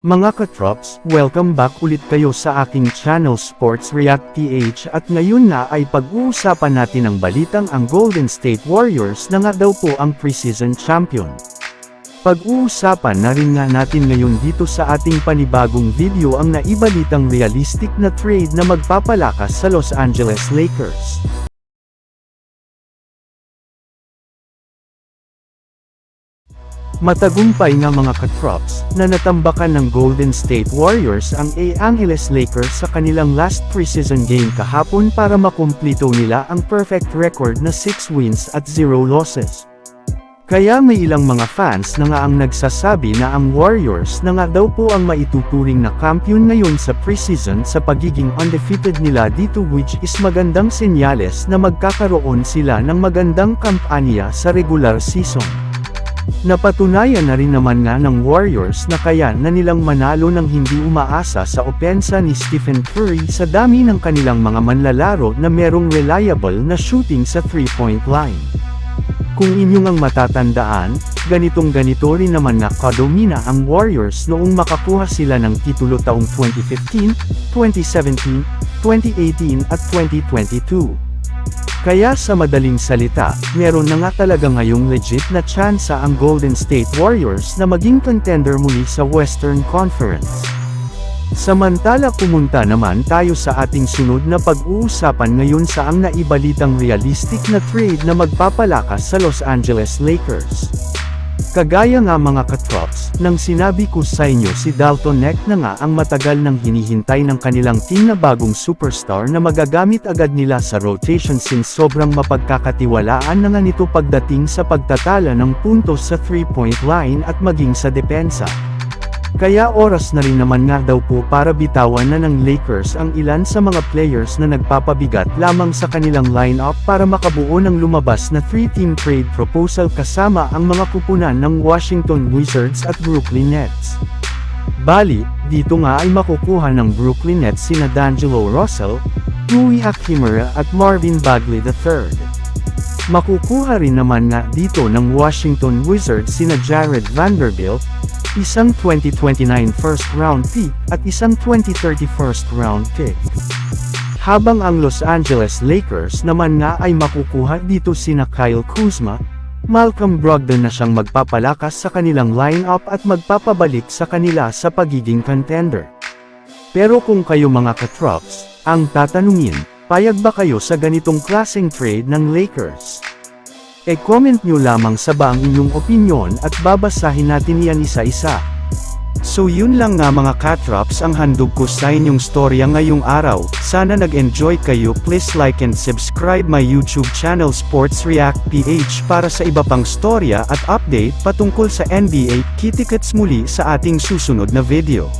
Mga katrops, welcome back ulit kayo sa aking channel Sports React PH at ngayon na ay pag-uusapan natin ang balitang ang Golden State Warriors na nga daw po ang preseason champion. Pag-uusapan na rin nga natin ngayon dito sa ating panibagong video ang naibalitang realistic na trade na magpapalakas sa Los Angeles Lakers. Matagumpay nga mga katrops, na natambakan ng Golden State Warriors ang A. Angeles Lakers sa kanilang last preseason game kahapon para makumplito nila ang perfect record na 6 wins at 0 losses. Kaya may ilang mga fans na nga ang nagsasabi na ang Warriors na nga daw po ang maituturing na kampiyon ngayon sa preseason sa pagiging undefeated nila dito which is magandang senyales na magkakaroon sila ng magandang kampanya sa regular season. Napatunayan na rin naman nga ng Warriors na kaya na nilang manalo ng hindi umaasa sa opensa ni Stephen Curry sa dami ng kanilang mga manlalaro na merong reliable na shooting sa 3-point line. Kung inyong ang matatandaan, ganitong ganito rin naman na kadomina ang Warriors noong makakuha sila ng titulo taong 2015, 2017, 2018 at 2022. Kaya sa madaling salita, meron na nga talaga ngayong legit na tsansa ang Golden State Warriors na maging contender muli sa Western Conference. Samantala pumunta naman tayo sa ating sunod na pag-uusapan ngayon sa ang naibalitang realistic na trade na magpapalakas sa Los Angeles Lakers. Kagaya nga mga katrops, nang sinabi ko sa inyo si Dalton Neck na nga ang matagal nang hinihintay ng kanilang team na bagong superstar na magagamit agad nila sa rotation since sobrang mapagkakatiwalaan na nga nito pagdating sa pagtatala ng puntos sa 3-point line at maging sa depensa. Kaya oras na rin naman nga daw po para bitawan na ng Lakers ang ilan sa mga players na nagpapabigat lamang sa kanilang lineup para makabuo ng lumabas na 3-team trade proposal kasama ang mga kupunan ng Washington Wizards at Brooklyn Nets. Bali, dito nga ay makukuha ng Brooklyn Nets sina D'Angelo Russell, Rui Hachimura at Marvin Bagley III. Makukuha rin naman nga dito ng Washington Wizards sina Jared Vanderbilt, isang 2029 first round pick at isang 2030 first round pick. Habang ang Los Angeles Lakers naman nga ay makukuha dito sina Kyle Kuzma, Malcolm Brogdon na siyang magpapalakas sa kanilang lineup at magpapabalik sa kanila sa pagiging contender. Pero kung kayo mga katrops, ang tatanungin, payag ba kayo sa ganitong klaseng trade ng Lakers? E-comment nyo lamang sa ba ang inyong opinion at babasahin natin yan isa-isa. So yun lang nga mga katrops ang handog ko sa inyong storya ngayong araw, sana nag-enjoy kayo please like and subscribe my YouTube channel Sports React PH para sa iba pang storya at update patungkol sa NBA, kitikets muli sa ating susunod na video.